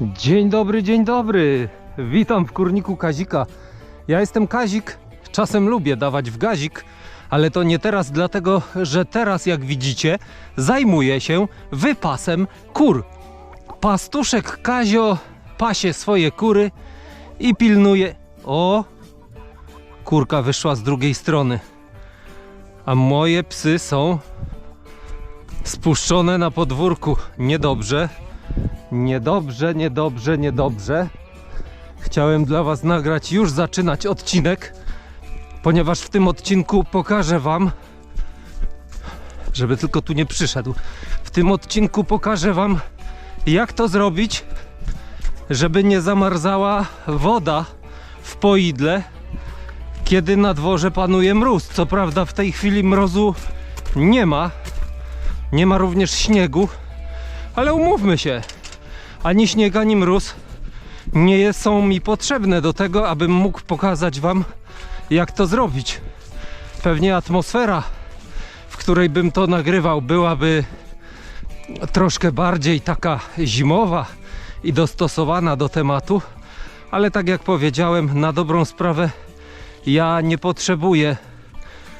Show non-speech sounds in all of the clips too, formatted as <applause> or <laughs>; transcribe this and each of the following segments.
Dzień dobry, dzień dobry. Witam w kurniku Kazika. Ja jestem Kazik. Czasem lubię dawać w gazik, ale to nie teraz, dlatego że teraz, jak widzicie, zajmuję się wypasem kur. Pastuszek Kazio pasie swoje kury i pilnuje. O! Kurka wyszła z drugiej strony. A moje psy są spuszczone na podwórku. Niedobrze. Niedobrze, niedobrze, niedobrze. Chciałem dla Was nagrać, już zaczynać odcinek, ponieważ w tym odcinku pokażę Wam, żeby tylko tu nie przyszedł. W tym odcinku pokażę Wam, jak to zrobić, żeby nie zamarzała woda w poidle, kiedy na dworze panuje mróz. Co prawda, w tej chwili mrozu nie ma, nie ma również śniegu, ale umówmy się, ani śnieg, ani mróz nie są mi potrzebne do tego, abym mógł pokazać Wam, jak to zrobić. Pewnie atmosfera, w której bym to nagrywał, byłaby troszkę bardziej taka zimowa i dostosowana do tematu, ale tak jak powiedziałem, na dobrą sprawę ja nie potrzebuję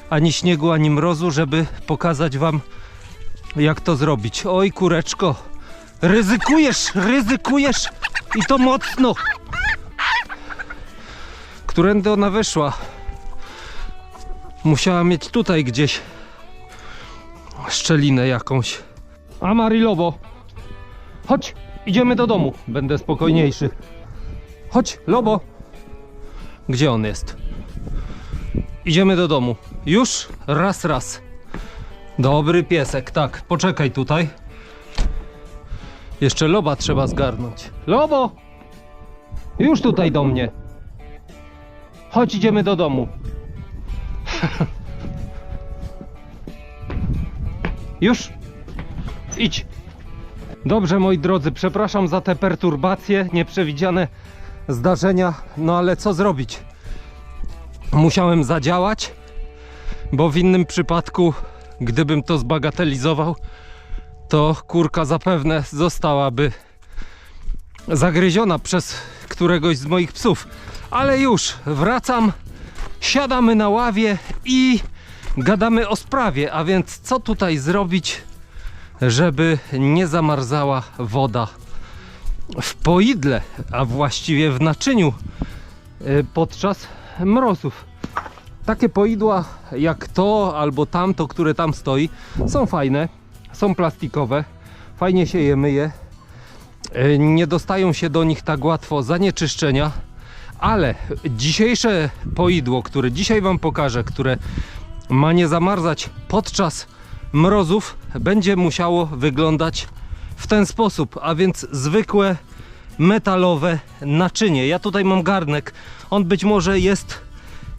ani śniegu, ani mrozu, żeby pokazać Wam, jak to zrobić. Oj, kureczko, ryzykujesz, ryzykujesz i to mocno. Którędy ona wyszła? Musiała mieć tutaj gdzieś szczelinę jakąś. A Marilowo, chodź, idziemy do domu. Będę spokojniejszy. Chodź, Lobo. Gdzie on jest? Idziemy do domu. Już? Raz, raz. Dobry piesek, tak. Poczekaj tutaj. Jeszcze loba trzeba zgarnąć. Lobo! Już tutaj do mnie. Chodź, idziemy do domu. <laughs> Już? Idź. Dobrze, moi drodzy, przepraszam za te perturbacje, nieprzewidziane zdarzenia, no ale co zrobić? Musiałem zadziałać, bo w innym przypadku, gdybym to zbagatelizował, to kurka zapewne zostałaby zagryziona przez któregoś z moich psów. Ale już wracam, siadamy na ławie i gadamy o sprawie. A więc co tutaj zrobić, żeby nie zamarzała woda w poidle, a właściwie w naczyniu y, podczas mrozów. Takie poidła jak to albo tamto, które tam stoi, są fajne, są plastikowe, fajnie się je myje. E, Nie dostają się do nich tak łatwo zanieczyszczenia, ale dzisiejsze poidło, które dzisiaj Wam pokażę, które ma nie zamarzać podczas mrozów, będzie musiało wyglądać w ten sposób, a więc zwykłe metalowe naczynie. Ja tutaj mam garnek, on być może jest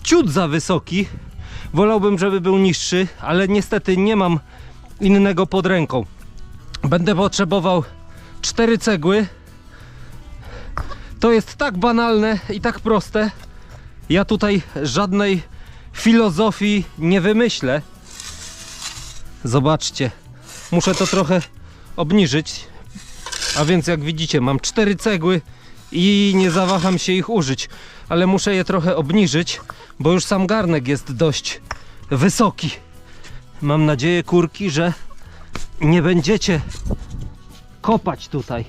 ciut za wysoki. Wolałbym, żeby był niższy, ale niestety nie mam innego pod ręką. Będę potrzebował cztery cegły. To jest tak banalne i tak proste. Ja tutaj żadnej filozofii nie wymyślę. Zobaczcie, muszę to trochę obniżyć. A więc jak widzicie, mam cztery cegły i nie zawaham się ich użyć, ale muszę je trochę obniżyć, bo już sam garnek jest dość wysoki. Mam nadzieję, kurki, że nie będziecie kopać tutaj.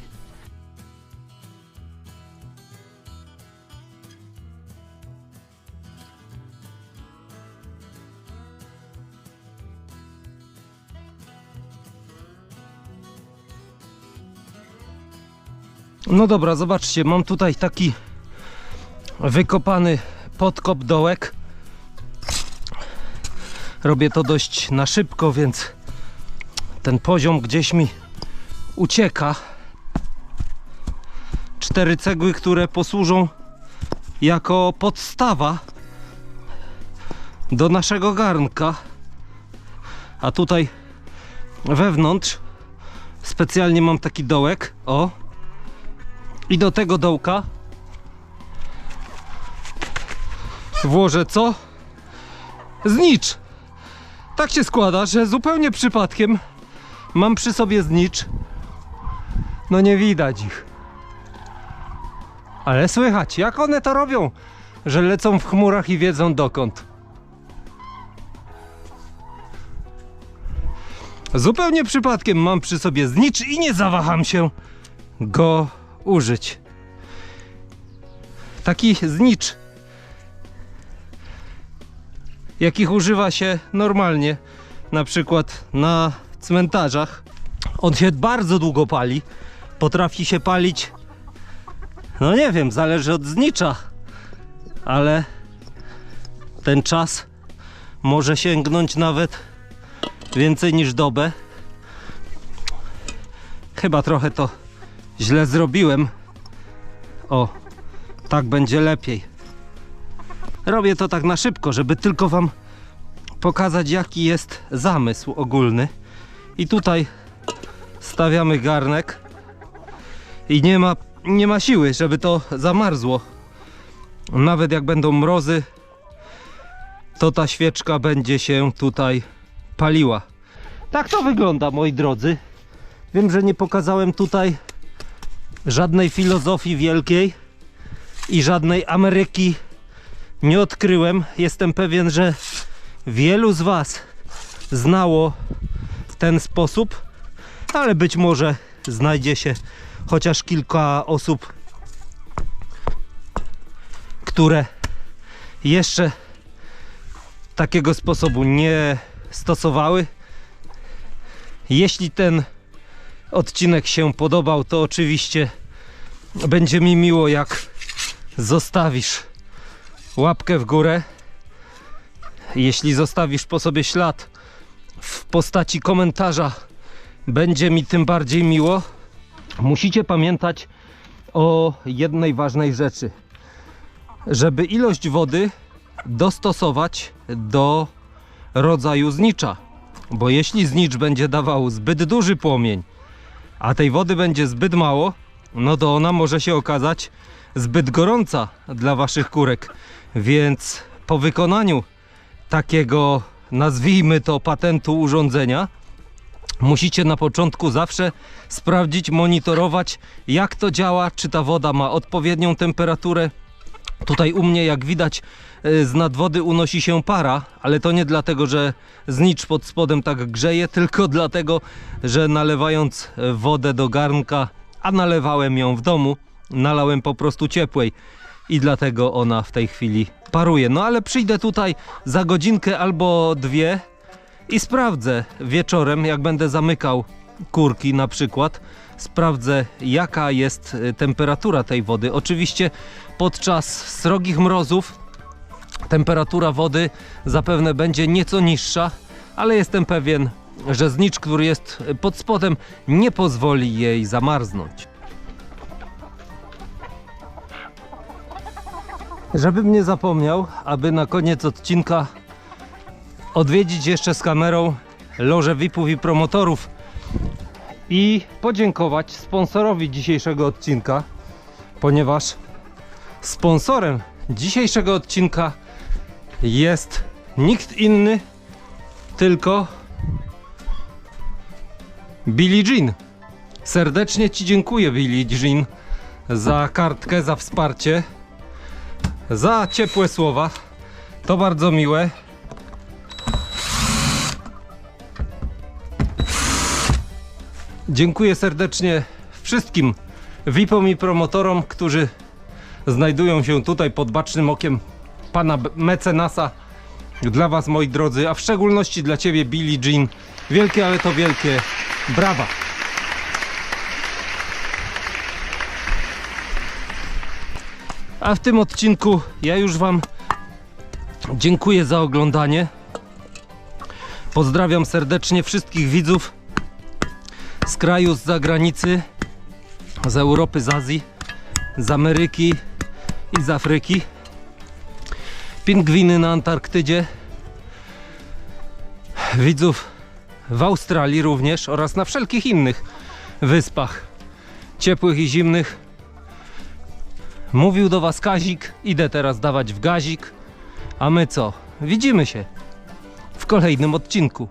No dobra, zobaczcie, mam tutaj taki wykopany podkop dołek. Robię to dość na szybko, więc ten poziom gdzieś mi ucieka. Cztery cegły, które posłużą jako podstawa do naszego garnka. A tutaj wewnątrz specjalnie mam taki dołek. O, i do tego dołka włożę co? Znicz. Tak się składa, że zupełnie przypadkiem mam przy sobie znicz. No nie widać ich. Ale słychać, jak one to robią, że lecą w chmurach i wiedzą dokąd. Zupełnie przypadkiem mam przy sobie znicz i nie zawaham się go użyć. Taki znicz, jakich używa się normalnie, na przykład na cmentarzach. On się bardzo długo pali, potrafi się palić, no nie wiem, zależy od znicza, ale ten czas może sięgnąć nawet więcej niż dobę. Chyba trochę to źle zrobiłem. O, tak będzie lepiej. Robię to tak na szybko, żeby tylko Wam pokazać, jaki jest zamysł ogólny. I tutaj stawiamy garnek i nie ma, nie ma siły, żeby to zamarzło. Nawet jak będą mrozy, to ta świeczka będzie się tutaj paliła. Tak to wygląda, moi drodzy. Wiem, że nie pokazałem tutaj żadnej filozofii wielkiej i żadnej Ameryki nie odkryłem. Jestem pewien, że wielu z Was znało ten sposób, ale być może znajdzie się chociaż kilka osób, które jeszcze takiego sposobu nie stosowały. Jeśli ten odcinek się podobał, to oczywiście będzie mi miło, jak zostawisz łapkę w górę. Jeśli zostawisz po sobie ślad w postaci komentarza, będzie mi tym bardziej miło. Musicie pamiętać o jednej ważnej rzeczy. Żeby ilość wody dostosować do rodzaju znicza. Bo jeśli znicz będzie dawał zbyt duży płomień, a tej wody będzie zbyt mało, no to ona może się okazać zbyt gorąca dla waszych kurek. Więc po wykonaniu takiego, nazwijmy to, patentu urządzenia, musicie na początku zawsze sprawdzić, monitorować, jak to działa, czy ta woda ma odpowiednią temperaturę. Tutaj u mnie, jak widać, y, z nadwody unosi się para, ale to nie dlatego, że znicz pod spodem tak grzeje, <laughs> tylko dlatego, że nalewając e, wodę do garnka, a nalewałem ją w domu, nalałem po prostu ciepłej i dlatego ona w tej chwili paruje. No ale przyjdę tutaj za godzinkę albo dwie i sprawdzę wieczorem, jak będę zamykał kurki na przykład, sprawdzę jaka jest y, temperatura tej wody. Oczywiście podczas srogich mrozów temperatura wody zapewne będzie nieco niższa, ale jestem pewien, że znicz, który jest pod spodem, nie pozwoli jej zamarznąć. Żebym nie zapomniał, aby na koniec odcinka odwiedzić jeszcze z kamerą loże VIP-ów i promotorów i podziękować sponsorowi dzisiejszego odcinka, ponieważ sponsorem dzisiejszego odcinka jest nikt inny, tylko Billie Jean. Serdecznie Ci dziękuję, Billie Jean, za kartkę, za wsparcie, za ciepłe słowa. To bardzo miłe. Dziękuję serdecznie wszystkim VIP-om i promotorom, którzy znajdują się tutaj pod bacznym okiem pana mecenasa. Dla Was, moi drodzy, a w szczególności dla Ciebie, Billie Jean. Wielkie, ale to wielkie brawa. A w tym odcinku ja już Wam dziękuję za oglądanie. Pozdrawiam serdecznie wszystkich widzów z kraju, z zagranicy, z Europy, z Azji, z Ameryki i z Afryki. Pingwiny na Antarktydzie, widzów w Australii również oraz na wszelkich innych wyspach ciepłych i zimnych. Mówił do Was Kazik, idę teraz dawać w gazik, a my co? Widzimy się w kolejnym odcinku.